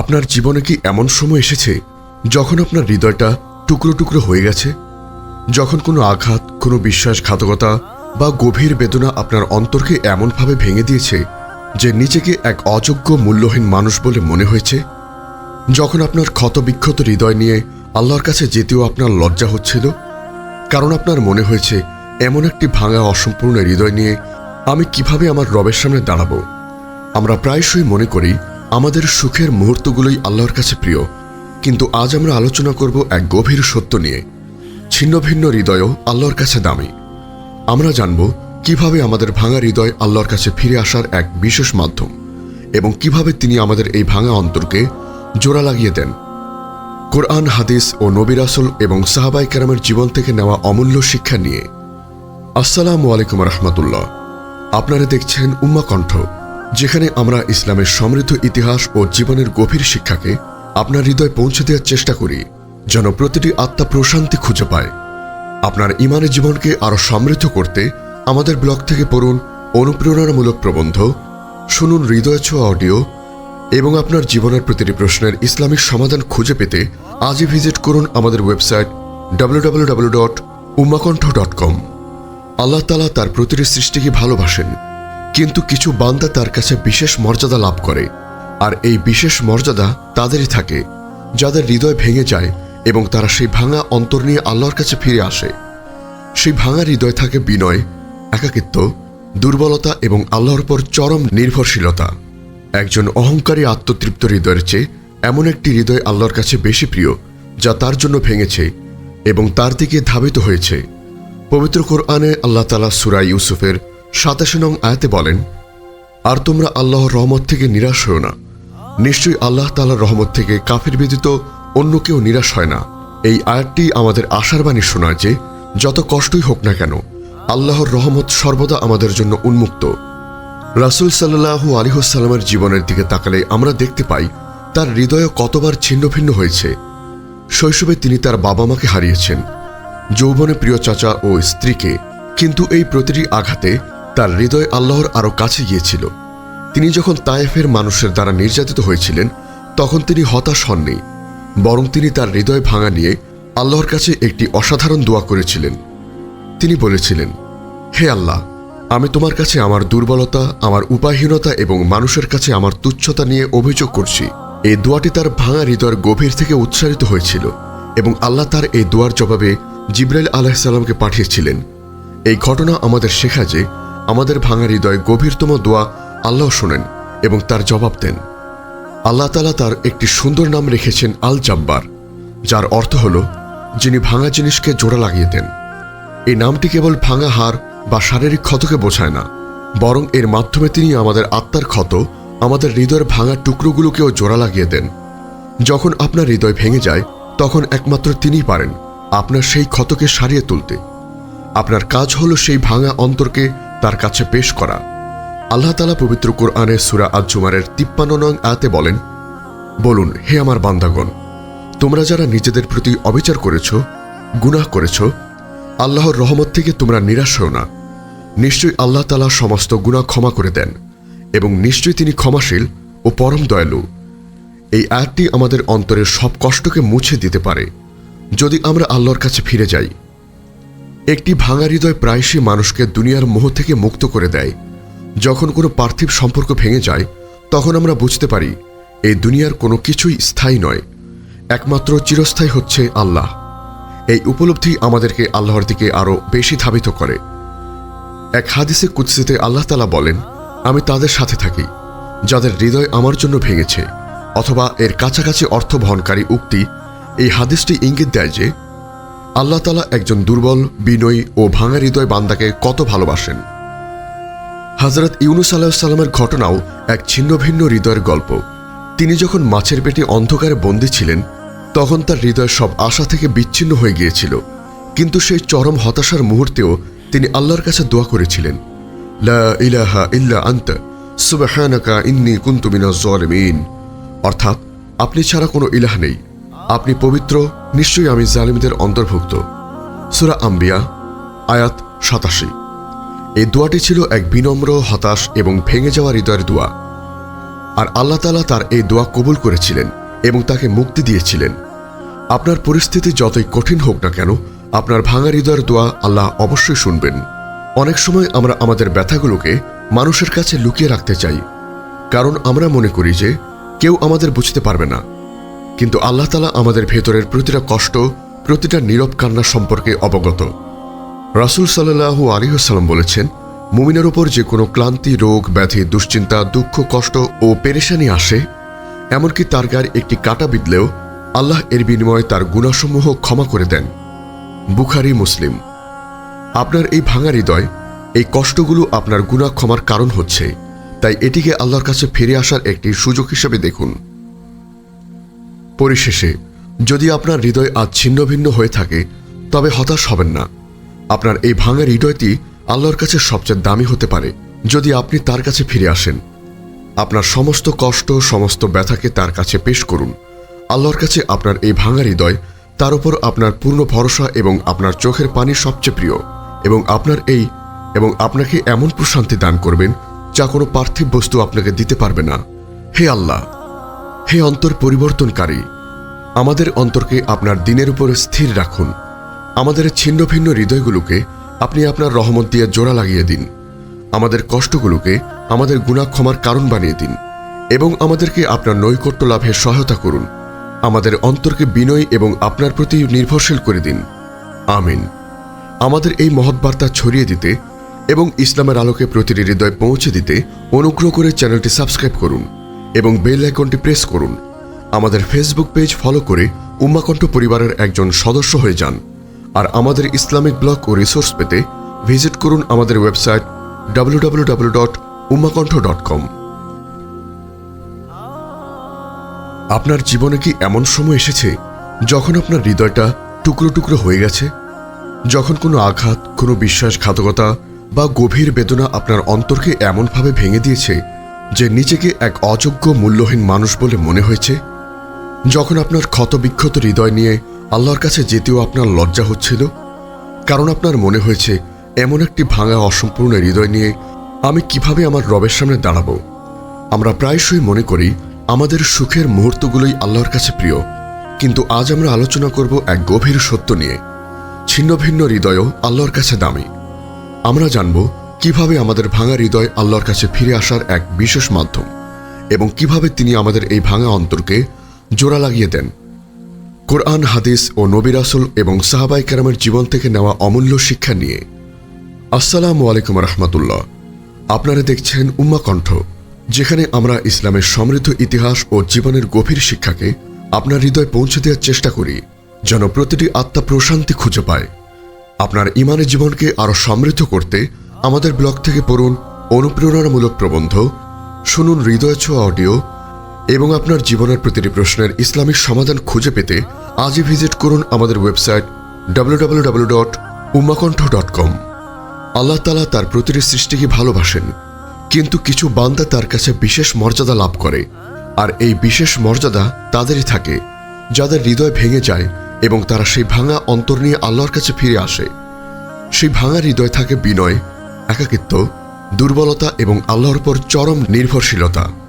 আপনার জীবনে কি এমন সময় এসেছে যখন আপনার হৃদয়টা টুকরো টুকরো হয়ে গেছে? যখন কোনো আঘাত, কোনো বিশ্বাসঘাতকতা বা গভীর বেদনা আপনার অন্তরকে এমনভাবে ভেঙে দিয়েছে যে নিজেকে এক অযোগ্য মূল্যহীন মানুষ বলে মনে হয়েছে? যখন আপনার ক্ষতবিক্ষত হৃদয় নিয়ে আল্লাহর কাছে যেতেও আপনার লজ্জা হচ্ছিল? কারণ আপনার মনে হয়েছে, এমন একটি ভাঙা অসম্পূর্ণ হৃদয় নিয়ে আমি কীভাবে আমার রবের সামনে দাঁড়াবো? আমরা প্রায়শই মনে করি আমাদের সুখের মুহূর্তগুলোই আল্লাহর কাছে প্রিয়, কিন্তু আজ আমরা আলোচনা করব এক গভীর সত্য নিয়ে। ছিন্ন ভিন্ন হৃদয়ও আল্লাহর কাছে দামি। আমরা জানব কীভাবে আমাদের ভাঙা হৃদয় আল্লাহর কাছে ফিরে আসার এক বিশেষ মাধ্যম এবং কীভাবে তিনি আমাদের এই ভাঙা অন্তরকে জোড়া লাগিয়ে দেন। কোরআন, হাদিস ও নবিরাসুল এবং সাহাবাই কেরামের জীবন থেকে নেওয়া অমূল্য শিক্ষা নিয়ে। আসসালামু আলাইকুম রহমতুল্লাহ। আপনারা দেখছেন উম্মা কণ্ঠ যেখানে আমরা ইসলামের সমৃদ্ধ ইতিহাস ও জীবনের গভীর শিক্ষাকে আপনার হৃদয় পৌঁছে দেওয়ার চেষ্টা করি, যেন প্রতিটি আত্মা প্রশান্তি খুঁজে পায়। আপনার ইমানের জীবনকে আরও সমৃদ্ধ করতে আমাদের ব্লগ থেকে পড়ুন অনুপ্রেরণামূলক প্রবন্ধ, শুনুন হৃদয় ছোঁয়া অডিও এবং আপনার জীবনের প্রতিটি প্রশ্নের ইসলামিক সমাধান খুঁজে পেতে আজই ভিজিট করুন আমাদের website W dot Umakantha dot com আল্লাহ তালা তার প্রতিটি সৃষ্টিকে ভালোবাসেন। কিন্তু কিছু বান্দা তার কাছে বিশেষ মর্যাদা লাভ করে, আর এই বিশেষ মর্যাদা তাদেরই থাকে, যাদের হৃদয় ভেঙে যায় এবং তারা সেই ভাঙা অন্তর নিয়ে আল্লাহর কাছে ফিরে আসে। সেই ভাঙা হৃদয় থাকে বিনয়, একাকিত্ব, দুর্বলতা এবং আল্লাহর উপর চরম নির্ভরশীলতা। একজন অহংকারী আত্মতৃপ্ত হৃদয়ের চেয়ে এমন একটি হৃদয় আল্লাহর কাছে বেশি প্রিয়, যা তার জন্য ভেঙেছে এবং তার দিকে ধাবিত হয়েছে। পবিত্র কোরআনে আল্লাহ তালা সুরা ইউসুফের সাতাশে নং আয়াতে বলেন, আর তোমরা আল্লাহর রহমত থেকে নিরাশ হও না। নিশ্চয়ই আল্লাহ তালার রহমত থেকে কাফির ব্যতীত অন্য কেউ নিরাশ হয় না। এই আয়াতটি আমাদের আশার বাণী শোনায় যে, যত কষ্টই হোক না কেন, আল্লাহর রহমত সর্বদা আমাদের জন্য উন্মুক্ত। রাসুল সাল্লাহু আলিহসাল্লামের জীবনের দিকে তাকালে আমরা দেখতে পাই, তার হৃদয় কতবার ছিন্ন ভিন্ন হয়েছে। শৈশবে তিনি তার বাবা মাকে হারিয়েছেন, যৌবনে প্রিয় চাচা ও স্ত্রীকে, কিন্তু এই প্রতিটি আঘাতে তার হৃদয় আল্লাহর আরও কাছে গিয়েছিল। তিনি যখন তায়েফের মানুষের দ্বারা নির্যাতিত হয়েছিলেন, তখন তিনি হতাশ হননি, বরং তিনি তার হৃদয় ভাঙা নিয়ে আল্লাহর কাছে একটি অসাধারণ দোয়া করেছিলেন। তিনি বলেছিলেন, হে আল্লাহ, আমি তোমার কাছে আমার দুর্বলতা, আমার উপায়হীনতা এবং মানুষের কাছে আমার তুচ্ছতা নিয়ে অভিযোগ করছি। এই দোয়াটি তার ভাঙা হৃদয়ের গভীর থেকে উৎসারিত হয়েছিল এবং আল্লাহ তার এই দোয়ার জবাবে জিব্রাইল আলাহিসাল্লামকে পাঠিয়েছিলেন। এই ঘটনা আমাদের শেখা যে আমাদের ভাঙা হৃদয় গভীরতম দোয়া আল্লাহ শোনেন এবং তার জবাব দেন। আল্লাহ তালা তার একটি সুন্দর নাম রেখেছেন আল জাব্বার যার অর্থ হল যিনি ভাঙা জিনিসকে জোড়া লাগিয়ে দেন। এই নামটি কেবল ভাঙা হার বা শারীরিক ক্ষতকে বোঝায় না, বরং এর মাধ্যমে তিনি আমাদের আত্মার ক্ষত, আমাদের হৃদয়ের ভাঙা টুকরোগুলোকেও জোড়া লাগিয়ে দেন। যখন আপনার হৃদয় ভেঙে যায়, তখন একমাত্র তিনিই পারেন আপনার সেই ক্ষতকে সারিয়ে তুলতে। আপনার কাজ হলো সেই ভাঙা অন্তরকে তার কাছে পেশ করা। আল্লাহ তালা পবিত্র কোরআনে সুরা আজুমারের তিপ্পান্ন নং আয়াতে বলেন, বলুন, হে আমার বান্দাগণ, তোমরা যারা নিজেদের প্রতি অবিচার করেছ, গুনাহ করেছ, আল্লাহর রহমত থেকে তোমরা নিরাশ হও না। নিশ্চয়ই আল্লাহ তালা সমস্ত গুনাহ ক্ষমা করে দেন এবং নিশ্চয়ই তিনি ক্ষমাশীল ও পরম দয়ালু। এই আয়াতটি আমাদের অন্তরের সব কষ্টকে মুছে দিতে পারে। যদি আমরা আল্লাহর কাছে ফিরে যাই একটি ভাঙা হৃদয় প্রায়শই মানুষকে দুনিয়ার মোহ থেকে মুক্ত করে দেয়। যখন কোনো পার্থিব সম্পর্ক ভেঙে যায়, তখন আমরা বুঝতে পারি, এই দুনিয়ার কোনো কিছুই স্থায়ী নয়। একমাত্র চিরস্থায়ী হচ্ছে আল্লাহ। এই উপলব্ধি আমাদেরকে আল্লাহর দিকে আরও বেশি ধাবিত করে। এক হাদিসে কুৎসিতে আল্লাহ তালা বলেন, আমি তাদের সাথে থাকি, যাদের হৃদয় আমার জন্য ভেঙেছে, অথবা এর কাছাকাছি অর্থ বহনকারী উক্তি এই হাদিসটি ইঙ্গিত দেয় যে আল্লাহ তালা একজন দুর্বল, বিনয়ী ও ভাঙা হৃদয় বান্দাকে কত ভালোবাসেন। হজরত ইউনুস আলাহিসাল্লামের ঘটনাও এক ছিন্ন ভিন্ন হৃদয়ের গল্প। তিনি যখন মাছের পেটে অন্ধকারে বন্দী ছিলেন, তখন তার হৃদয় সব আশা থেকে বিচ্ছিন্ন হয়ে গিয়েছিল। কিন্তু সেই চরম হতাশার মুহূর্তেও তিনি আল্লাহর কাছে দোয়া করেছিলেন। লা ইলাহা ইল্লা আন্ত, সুবহানাকা ইন্নী কুনতু মিনাজ জালিমিন অর্থাৎ, আপনি ছাড়া কোনো ইলাহ নেই। আপনি পবিত্র নিশ্চয়ই আমি জালিমদের অন্তর্ভুক্ত। সুরা আম্বিয়া, আয়াত সাতাশি। এই দোয়াটি ছিল এক বিনম্র হতাশ এবং ভেঙে যাওয়া হৃদয়ের দোয়া। আর আল্লাহ তালা তার এই দোয়া কবুল করেছিলেন এবং তাকে মুক্তি দিয়েছিলেন। আপনার পরিস্থিতি যতই কঠিন হোক না কেন, আপনার ভাঙা হৃদয়ের দোয়া আল্লাহ অবশ্যই শুনবেন। অনেক সময় আমরা আমাদের ব্যথাগুলোকে মানুষের কাছে লুকিয়ে রাখতে চাই, কারণ আমরা মনে করি যে কেউ আমাদের বুঝতে পারবে না। কিন্তু আল্লাহ তালা আমাদের ভেতরের প্রতিটা কষ্ট, প্রতিটা নীরব কান্না সম্পর্কে অবগত। রাসুল সাল্লাহু আলিহাল্লাম বলেছেন, মুমিনের ওপর যে কোনো ক্লান্তি, রোগ, ব্যাধি, দুশ্চিন্তা, দুঃখ, কষ্ট ও পেরেশানি আসে, এমনকি তার গায়ে একটি কাটা বিদলেও আল্লাহ এর বিনিময়ে তার গুণাসমূহ ক্ষমা করে দেন। বুখারি, মুসলিম। আপনার এই ভাঙা হৃদয়, এই কষ্টগুলো আপনার গুণা ক্ষমার কারণ হচ্ছে, তাই এটিকে আল্লাহর কাছে ফিরে আসার একটি সুযোগ হিসেবে দেখুন। পরিশেষে, যদি আপনার হৃদয় আজ ছিন্ন ভিন্ন হয়ে থাকে, তবে হতাশ হবেন না। আপনার এই ভাঙা হৃদয়টি আল্লাহর কাছে সবচেয়ে দামি হতে পারে, যদি আপনি তার কাছে ফিরে আসেন। আপনার সমস্ত কষ্ট, সমস্ত ব্যথাকে তার কাছে পেশ করুন। আল্লাহর কাছে আপনার এই ভাঙা হৃদয়, তার উপর আপনার পূর্ণ ভরসা এবং আপনার চোখের পানি সবচেয়ে প্রিয়। এবং আপনার এই, এবং আপনাকে এমন প্রশান্তি দান করবেন, যা কোনো পার্থিব বস্তু আপনাকে দিতে পারবে না। হে আল্লাহ! হে অন্তর পরিবর্তনকারী, আমাদের অন্তরকে আপনার দিনের উপর স্থির রাখুন। আমাদের ছিন্ন ভিন্ন হৃদয়গুলোকে আপনি আপনার রহমত দিয়ে জোড়া লাগিয়ে দিন। আমাদের কষ্টগুলোকে আমাদের গুণা ক্ষমার কারণ বানিয়ে দিন এবং আমাদেরকে আপনার নৈকট্য লাভে সহায়তা করুন। আমাদের অন্তরকে বিনয় এবং আপনার প্রতি নির্ভরশীল করে দিন। আমিন। আমাদের এই মহৎ বার্তা ছড়িয়ে দিতে এবং ইসলামের আলোকে প্রতিটি হৃদয় পৌঁছে দিতে অনুগ্রহ করে চ্যানেলটি সাবস্ক্রাইব করুন। এবং বেল আইকনটি প্রেস করুন। আমাদের ফেসবুক পেজ ফলো করে উম্মাকণ্ঠ পরিবারের একজন সদস্য হয়ে যান। আর আমাদের ইসলামিক ব্লগ ও রিসোর্স পেতে ভিজিট করুন আমাদের website W dot dot com আপনার জীবনে কি এমন সময় এসেছে যখন আপনার হৃদয়টা টুকরো টুকরো হয়ে গেছে? যখন কোনো আঘাত, কোনো বিশ্বাসঘাতকতা বা গভীর বেদনা আপনার অন্তরকে এমনভাবে ভেঙে দিয়েছে যে নিজেকে এক অযোগ্য মূল্যহীন মানুষ বলে মনে হয়েছে, যখন আপনার ক্ষতবিক্ষত হৃদয় নিয়ে আল্লাহর কাছে যেতেও আপনার লজ্জা হচ্ছিল, কারণ আপনার মনে হয়েছে, এমন একটি ভাঙা অসম্পূর্ণ হৃদয় নিয়ে আমি কীভাবে আমার রবের সামনে দাঁড়াবো? আমরা প্রায়শই মনে করি, আমাদের সুখের মুহূর্তগুলোই আল্লাহর কাছে প্রিয়, কিন্তু আজ আমরা আলোচনা করব এক গভীর সত্য নিয়ে। ছিন্ন ভিন্ন হৃদয়ও আল্লাহর কাছে দামি। আমরা জানব কীভাবে আমাদের ভাঙা হৃদয় আল্লাহর কাছে ফিরে আসার এক বিশেষ মাধ্যম এবং কীভাবে তিনি আমাদের এই ভাঙা অন্তরকে জোড়া লাগিয়ে দেন। কোরআন, হাদিস ও নবিরাসুল এবং সাহাবাই কেরামের জীবন থেকে নেওয়া অমূল্য শিক্ষা নিয়ে। আসসালামু আলাইকুম রহমতুল্লাহ। আপনারা দেখছেন উম্মা কণ্ঠ, যেখানে আমরা ইসলামের সমৃদ্ধ ইতিহাস ও জীবনের গভীর শিক্ষাকে আপনার হৃদয় পৌঁছে দেওয়ার চেষ্টা করি, যেন প্রতিটি আত্মা প্রশান্তি খুঁজে পায়। আপনার ইমানের জীবনকে আরও সমৃদ্ধ করতে আমাদের ব্লগ থেকে পড়ুন অনুপ্রেরণামূলক প্রবন্ধ, শুনুন হৃদয় অডিও এবং আপনার জীবনের প্রতিটি প্রশ্নের ইসলামিক সমাধান খুঁজে পেতে আজই ভিজিট করুন আমাদের website W dot Umakantha dot com আল্লাহ তালা তার প্রতিটি সৃষ্টিকে ভালোবাসেন, কিন্তু কিছু বান্দা তার কাছে বিশেষ মর্যাদা লাভ করে, আর এই বিশেষ মর্যাদা তাদেরই থাকে, যাদের হৃদয় ভেঙে যায় এবং তারা সেই ভাঙা অন্তর নিয়ে আল্লাহর কাছে ফিরে আসে। সেই ভাঙা হৃদয় থাকে বিনয় একাকিত্ব দুর্বলতা এবং আল্লাহর পর চরম নির্ভরশীলতা।